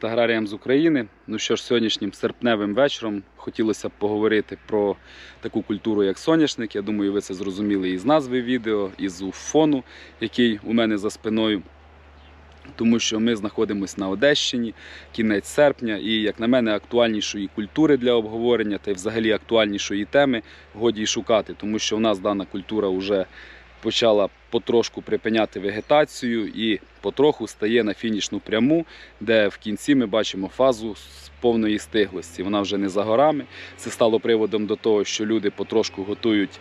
Привіт аграріям з України. Ну що ж, сьогоднішнім серпневим вечором хотілося б поговорити про таку культуру, як соняшник. Я думаю, ви це зрозуміли із назви відео, із фону, який у мене за спиною. Тому що ми знаходимося на Одещині, кінець серпня, і, як на мене, актуальнішої культури для обговорення та й взагалі актуальнішої теми годі й шукати, тому що в нас дана культура вже почала потрошку припиняти вегетацію і потроху стає на фінішну пряму, де в кінці ми бачимо фазу з повної стиглості. Вона вже не за горами. Це стало приводом до того, що люди потрошку готують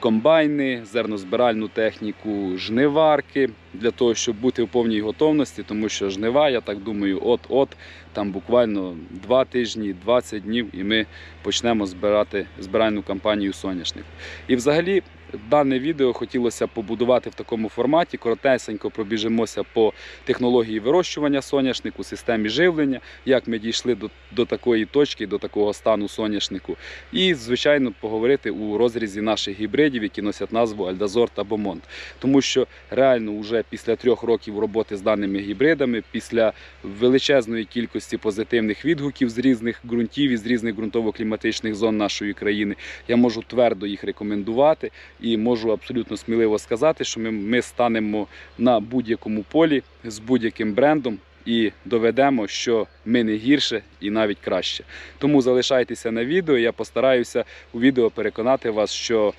комбайни, зернозбиральну техніку, жниварки для того, щоб бути в повній готовності, тому що жнива, я так думаю, от-от, там буквально 2 тижні, 20 днів, і ми почнемо збирати збиральну кампанію соняшник. І взагалі. Дане відео хотілося побудувати в такому форматі. Коротесенько пробіжимося по технології вирощування соняшнику, системі живлення, як ми дійшли до, до такої точки, до такого стану соняшнику. І, звичайно, поговорити у розрізі наших гібридів, які носять назву Альдазор та Бомонт. Тому що реально вже після трьох років роботи з даними гібридами, після величезної кількості позитивних відгуків з різних ґрунтів і з різних ґрунтово-кліматичних зон нашої країни, я можу твердо їх рекомендувати і можу абсолютно сміливо сказати, що ми, ми станемо на будь-якому полі з будь-яким брендом. І доведемо, що ми не гірше і навіть краще. Тому залишайтеся на відео. Я постараюся у відео переконати вас, що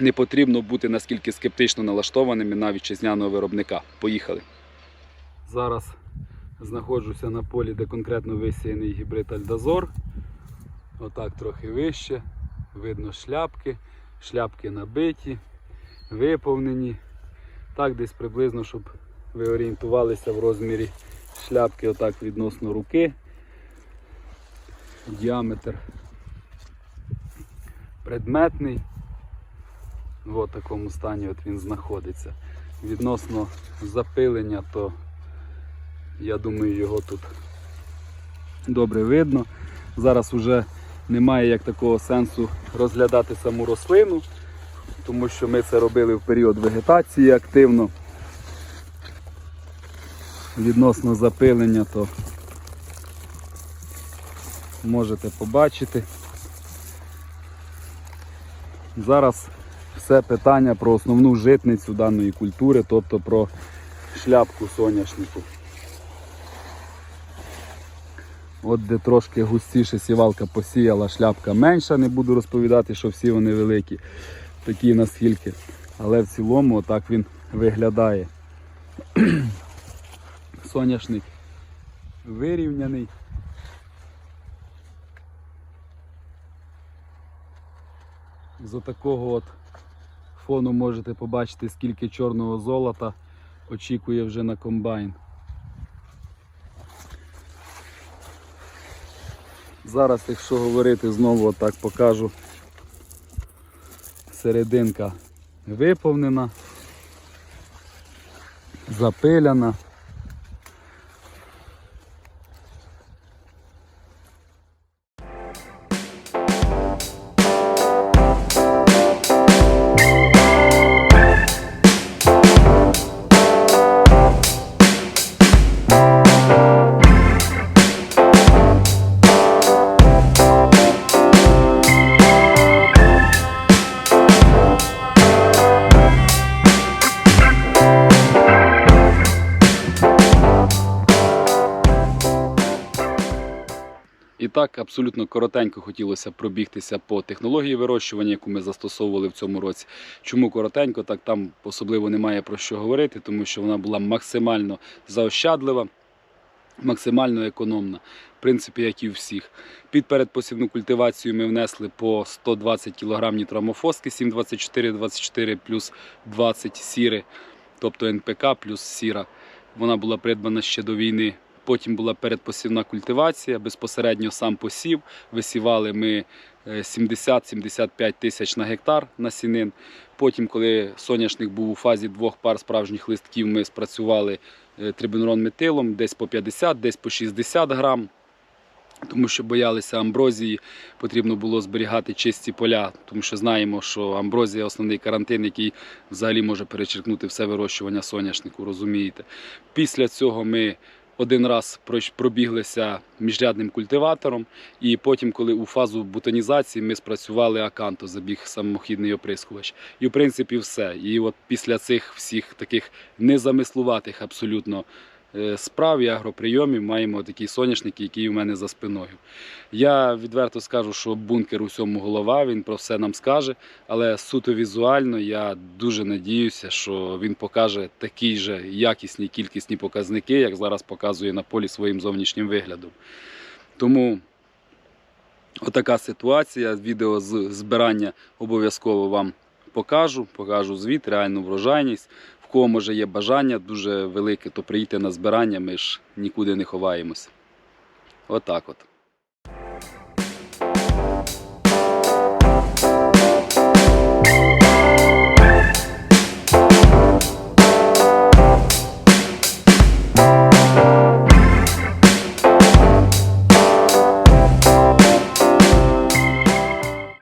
не потрібно бути наскільки скептично налаштованими на вітчизняного виробника. Поїхали. Зараз знаходжуся на полі, де конкретно висіяний гібрид Альдазор. Отак трохи вище. Видно шляпки. Шляпки набиті, виповнені. Так, десь приблизно, щоб ви орієнтувалися в розмірі шляпки отак відносно руки. Діаметр предметний. В такому стані от він знаходиться. Відносно запилення, то я думаю, його тут добре видно. Зараз вже немає як такого сенсу розглядати саму рослину, тому що ми це робили в період вегетації активно. Відносно запилення, то можете побачити. Зараз все питання про основну житницю даної культури, тобто про шляпку соняшнику. От де трошки густіше сівалка посіяла, шляпка менша, не буду розповідати, що всі вони великі, такі наскільки. Але в цілому отак він виглядає. Соняшник вирівняний. З отакого от фону можете побачити, скільки чорного золота очікує вже на комбайн. Зараз, якщо говорити знову, отак покажу. Серединка виповнена, запиляна. Так, абсолютно коротенько хотілося пробігтися по технології вирощування, яку ми застосовували в цьому році. Чому коротенько? Так там особливо немає про що говорити, тому що вона була максимально заощадлива, максимально економна, в принципі, як і у всіх. Під передпосівну культивацію ми внесли по 120 кг нітрамофоски 7,24-24 плюс 20 сіри, тобто НПК плюс сіра. Вона була придбана ще до війни. Потім була передпосівна культивація, безпосередньо сам посів. Висівали ми е, 70-75 тисяч на гектар насінин. Потім, коли соняшник був у фазі двох пар справжніх листків, ми спрацювали е, трибенурон метилом десь по 50, десь по 60 грам. Тому що боялися амброзії, потрібно було зберігати чисті поля, тому що знаємо, що амброзія основний карантин, який взагалі може перечеркнути все вирощування соняшнику, розумієте. Після цього ми один раз пробіглися міжрядним культиватором, і потім, коли у фазу бутонізації ми спрацювали аканто, забіг самохідний оприскувач. І в принципі все. І от після цих всіх таких незамислуватих абсолютно справ і агроприйомів маємо такий соняшник, який у мене за спиною. Я відверто скажу, що бункер усьому голова, він про все нам скаже, але суто візуально я дуже надіюся, що він покаже такі же якісні кількісні показники, як зараз показує на полі своїм зовнішнім виглядом. Тому отака ситуація. Відео з збирання обов'язково вам покажу, покажу звіт, реальну врожайність. В кого може є бажання дуже велике, то приїдьте на збирання, ми ж нікуди не ховаємося. Отак от.